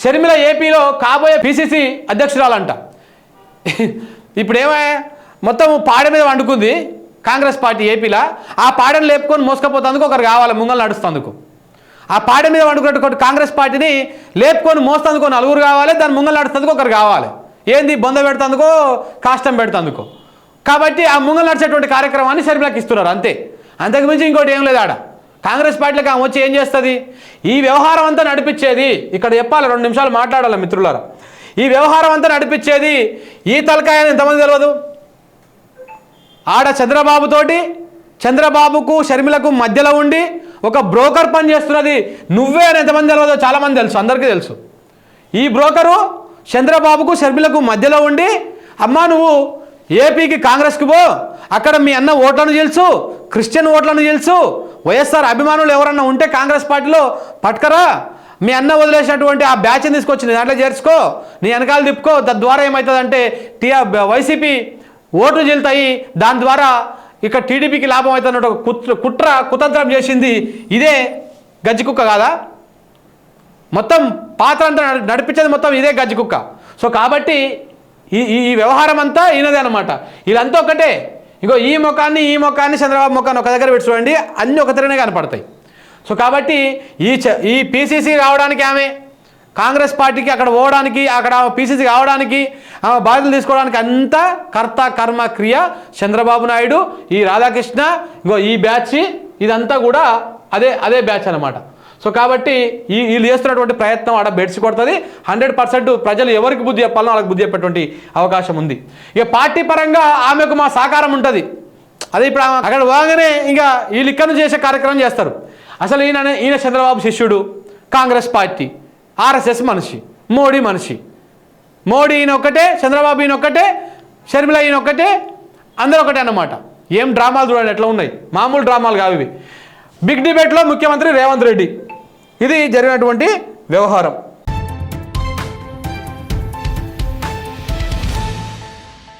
షర్మిల ఏపీలో కాబోయే పిసిసి అధ్యక్షురాలంట. ఇప్పుడు ఏమయ్యా మొత్తం పాడ మీద వండుకుంది కాంగ్రెస్ పార్టీ ఏపీలో. ఆ పాడను లేపుకొని మోసుకపోతందుకు ఒకరు కావాలి ముంగలు నడుస్తందుకు. ఆ పాడ మీద వండుకున్నటువంటి కాంగ్రెస్ పార్టీని లేపుకొని మోస్తందుకు నలుగురు కావాలి దాని ముంగలు నడుస్తుందుకు ఒకరు కావాలి. ఏంది? బొంద పెడుతుందుకో కాష్టం పెడుతుందుకో. కాబట్టి ఆ ముంగలు నడిచేటువంటి కార్యక్రమాన్ని షర్మిలకి ఇస్తున్నారు అంతే. అంతకుమించి ఇంకోటి ఏం లేదు ఆడ. కాంగ్రెస్ పార్టీలకు ఆమె వచ్చి ఏం చేస్తుంది? ఈ వ్యవహారం అంతా నడిపించేది ఇక్కడ చెప్పాలి రెండు నిమిషాలు మాట్లాడాలి మిత్రులారా? ఈ వ్యవహారం అంతా నడిపించేది ఈ తలకాయ ఎంతమంది తెలియదు ఆడ చంద్రబాబుతోటి చంద్రబాబుకు షర్మిలకు మధ్యలో ఉండి ఒక బ్రోకర్ పని చేస్తున్నది నువ్వే అని ఎంతమంది తెలియదు చాలామంది తెలుసు అందరికీ తెలుసు. ఈ బ్రోకరు చంద్రబాబుకు షర్మిలకు మధ్యలో ఉండి అమ్మా నువ్వు ఏపీకి కాంగ్రెస్కి పో అక్కడ మీ అన్న ఓట్లను తెలుసు క్రిస్టియన్ ఓట్లను తెలుసు వైఎస్ఆర్ అభిమానులు ఎవరన్నా ఉంటే కాంగ్రెస్ పార్టీలో పట్టుకరా. మీ అన్న వదిలేసినటువంటి ఆ బ్యాచ్ని తీసుకొచ్చి నీ దాంట్లో చేర్చుకో. నీ వెనకాల తిప్పుకో. తద్వారా ఏమవుతుందంటే టీఆర్ వైసీపీ ఓట్లు చెల్తాయి దాని ద్వారా ఇక టీడీపీకి లాభం అవుతున్నట్టు కుట్ర కుట్ర కుతంత్రం చేసింది ఇదే గజ్జి కుక్క కాదా? మొత్తం పాత్ర అంతా నడిపించేది మొత్తం ఇదే గజ్జి కుక్క. సో కాబట్టి ఈ ఈ ఈ వ్యవహారం అంతా ఈయనదే అనమాట వీళ్ళంతా ఒకటే. ఇంకో ఈ ముఖాన్ని ఈ ముఖాన్ని చంద్రబాబు ముఖాన్ని ఒక దగ్గర పెట్టి చూడండి అన్నీ ఒక తిరగనే కనపడతాయి. సో కాబట్టి ఈ చ- ఈ పీసీసీ రావడానికి ఆమె కాంగ్రెస్ పార్టీకి అక్కడ పోవడానికి అక్కడ పీసీసీ కావడానికి ఆమె బాధ్యతలు తీసుకోవడానికి అంతా కర్త కర్మ క్రియ చంద్రబాబు నాయుడు ఈ రాధాకృష్ణ ఇగో ఈ బ్యాచ్ ఇదంతా కూడా అదే అదే బ్యాచ్ అనమాట సో కాబట్టి ఈ వీళ్ళు చేస్తున్నటువంటి ప్రయత్నం ఆడ బెడ్స్ కొడుతుంది. హండ్రెడ్ పర్సెంట్ ప్రజలు ఎవరికి బుద్ధి చెప్పాలో వాళ్ళకి బుద్ధి చెప్పేటువంటి అవకాశం ఉంది. ఇక పార్టీ పరంగా ఆమెకు మా సహకారం ఉంటుంది. అదే ఇప్పుడు అక్కడ పోగానే ఇంకా వీళ్ళు ఇక్కడ చేసే కార్యక్రమం చేస్తారు. అసలు ఈయన ఈయన చంద్రబాబు శిష్యుడు కాంగ్రెస్ పార్టీ ఆర్ఎస్ఎస్ మనిషి మోడీ మనిషి. మోడీ ఈయన ఒక్కటే చంద్రబాబు ఈయన ఒక్కటే షర్మిల ఈయన ఒక్కటే అందరూ ఒకటే అన్నమాట. ఏం డ్రామాలు చూడండి ఎట్లా ఉన్నాయి. మామూలు డ్రామాలు కావు ఇవి. బిగ్ డిబేట్లో ముఖ్యమంత్రి రేవంత్ రెడ్డి. ఇది జరిగినటువంటి వ్యవహారం.